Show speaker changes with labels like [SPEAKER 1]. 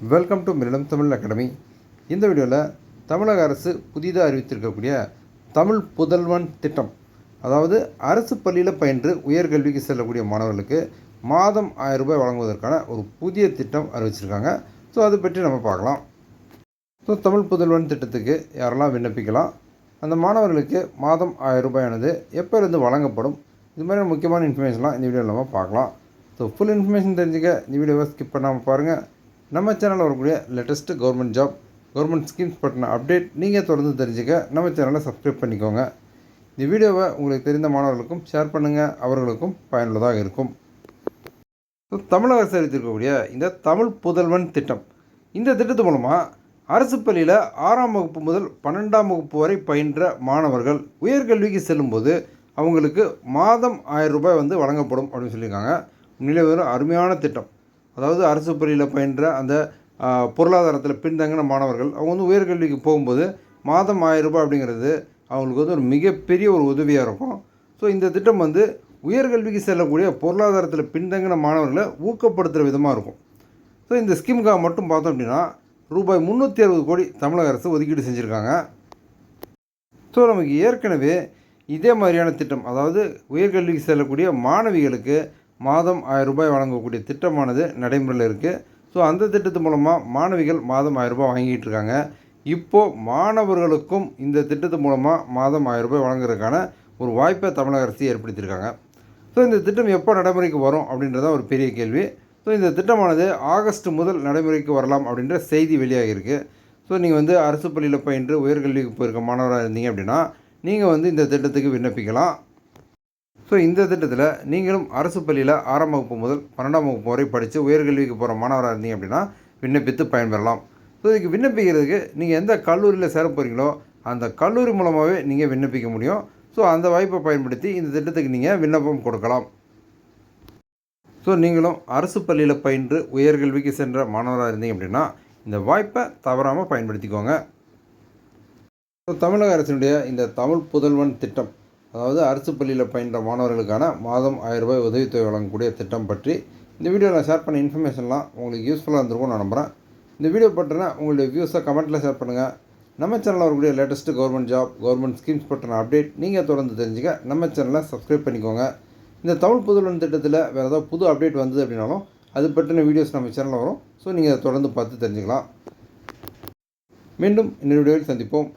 [SPEAKER 1] Welcome to Millam Tamil academy இந்த வீடியோவில் தமிழக அரசு புதிதாக அறிவித்திருக்கக்கூடிய தமிழ் புதல்வன் திட்டம் அதாவது அரசு பள்ளியில் பயின்று உயர்கல்விக்கு செல்லக்கூடிய மாணவர்களுக்கு மாதம் ஆயிரம் ரூபாய் வழங்குவதற்கான ஒரு புதிய திட்டம் அறிவிச்சிருக்காங்க. ஸோ அதை பற்றி நம்ம பார்க்கலாம். ஸோ தமிழ் புதல்வன் திட்டத்துக்கு யாரெல்லாம் விண்ணப்பிக்கலாம்? அந்த மாணவர்களுக்கு மாதம் ஆயிரம் ரூபாயானது எப்போருந்து வழங்கப்படும்? இது மாதிரி முக்கியமான இன்ஃபர்மேஷன்லாம் இந்த வீடியோவில் நம்ம பார்க்கலாம். ஸோ ஃபுல் இன்ஃபர்மேஷன் தெரிஞ்சுக்க இந்த வீடியோவை ஸ்கிப் பண்ணாமல் பாருங்கள் நம்ம சேனலில் வரக்கூடிய latest government job government schemes பற்றின அப்டேட் நீங்கள் தொடர்ந்து தெரிஞ்சுக்க நம்ம சேனலை சப்ஸ்கிரைப் பண்ணிக்கோங்க. இந்த வீடியோவை உங்களுக்கு தெரிந்த மாணவர்களுக்கும் ஷேர் பண்ணுங்கள் அவர்களுக்கும் பயனுள்ளதாக இருக்கும். ஸோ தமிழக அரசு அறிவித்திருக்கக்கூடிய இந்த தமிழ் புதல்வன் திட்டம் இந்த திட்டத்து மூலமாக அரசு பள்ளியில் ஆறாம் வகுப்பு முதல் பன்னெண்டாம் வகுப்பு வரை பயின்ற மாணவர்கள் உயர்கல்விக்கு செல்லும்போது அவங்களுக்கு மாதம் ஆயிரம் ரூபாய் வந்து வழங்கப்படும் அப்படின்னு சொல்லியிருக்காங்க. உண்மையிலே ஒரு அருமையான திட்டம். அதாவது அரசு பள்ளியில் பயின்ற அந்த பொருளாதாரத்தில் பின்தங்கின மாணவர்கள் அவங்க வந்து உயர்கல்விக்கு போகும்போது மாதம் ஆயிரம் ரூபாய் அப்படிங்கிறது அவங்களுக்கு வந்து ஒரு மிகப்பெரிய ஒரு உதவியாக இருக்கும். ஸோ இந்த திட்டம் வந்து உயர்கல்விக்கு செல்லக்கூடிய பொருளாதாரத்தில் பின்தங்கின மாணவர்களை ஊக்கப்படுத்துகிற விதமாக இருக்கும். ஸோ இந்த ஸ்கீமுக்காக மட்டும் பார்த்தோம் அப்படின்னா ரூபாய் முந்நூற்றி அறுபது கோடி தமிழக அரசு ஒதுக்கீடு செஞ்சுருக்காங்க. ஸோ நமக்கு ஏற்கனவே இதே மாதிரியான திட்டம் அதாவது உயர்கல்விக்கு செல்லக்கூடிய மாணவிகளுக்கு மாதம் ஆயிரம் ரூபாய் வழங்கக்கூடிய திட்டமானது நடைமுறையில் இருக்குது ஸோ அந்த திட்டத்து மூலமாக மாணவிகள் மாதம் ஆயிரம் ரூபாய் வாங்கிட்டு இருக்காங்க. இப்போது மாணவர்களுக்கும் இந்த திட்டத்து மூலமாக மாதம் ஆயிரம் ரூபாய் வழங்குறதுக்கான ஒரு வாய்ப்பை தமிழக அரசு ஏற்படுத்தியிருக்காங்க. ஸோ இந்த திட்டம் எப்போ நடைமுறைக்கு வரும் அப்படின்றதான் ஒரு பெரிய கேள்வி. ஸோ இந்த திட்டமானது ஆகஸ்ட் முதல் நடைமுறைக்கு வரலாம் அப்படின்ற செய்தி வெளியாகிருக்கு ஸோ நீங்கள் வந்து அரசு பள்ளியில் பயின்று உயர்கல்விக்கு போயிருக்க மாணவராக இருந்தீங்க அப்படின்னா நீங்கள் வந்து இந்த திட்டத்துக்கு விண்ணப்பிக்கலாம். ஸோ இந்த திட்டத்தில் நீங்களும் அரசு பள்ளியில் ஆறாம் வகுப்பு முதல் பன்னெண்டாம் வகுப்பு வரை படித்து உயர்கல்விக்கு போகிற மாணவராக இருந்தீங்க அப்படின்னா விண்ணப்பித்து பயன்பெறலாம். ஸோ இதுக்கு விண்ணப்பிக்கிறதுக்கு நீங்கள் எந்த கல்லூரியில் சேர போகிறீங்களோ அந்த கல்லூரி மூலமாகவே நீங்கள் விண்ணப்பிக்க முடியும். ஸோ அந்த வாய்ப்பை பயன்படுத்தி இந்த திட்டத்துக்கு நீங்கள் விண்ணப்பம் கொடுக்கலாம். ஸோ நீங்களும் அரசு பள்ளியில் பயின்று உயர்கல்விக்கு சென்ற மாணவராக இருந்தீங்க அப்படின்னா இந்த வாய்ப்பை தவறாமல் பயன்படுத்திக்கோங்க. ஸோ தமிழக அரசினுடைய இந்த தமிழ் புதல்வன் திட்டம் அதாவது அரசு பள்ளியில் பயின்ற மாணவர்களுக்கான மாதம் ஆயிரம் ரூபாய் உதவித்தொகை வழங்கக்கூடிய திட்டம் பற்றி இந்த வீடியோவில் ஷேர் பண்ண இன்ஃபர்மேஷன்லாம் உங்களுக்கு யூஸ்ஃபுல்லாக இருந்திருக்கும் நான் நம்புகிறேன் இந்த வீடியோ பற்றினா உங்களுடைய வியூஸை கமெண்ட்டில் ஷேர் பண்ணுங்கள் நம்ம சேனலில் வரக்கூடிய latest government job government schemes பற்றின அப்டேட் நீங்கள் தொடர்ந்து தெரிஞ்சுக்க நம்ம சேனலை சப்ஸ்கிரைப் பண்ணிக்கோங்க. இந்த தமிழ் புதுலன் திட்டத்தில் வேறு ஏதாவது புது அப்டேட் வந்தது அப்படின்னாலும் அது பற்றின வீடியோஸ் நம்ம சேனலில் வரும். ஸோ நீங்கள் அதை தொடர்ந்து பார்த்து தெரிஞ்சுக்கலாம். மீண்டும் இன்னொரு வீடியோவில் சந்திப்போம்.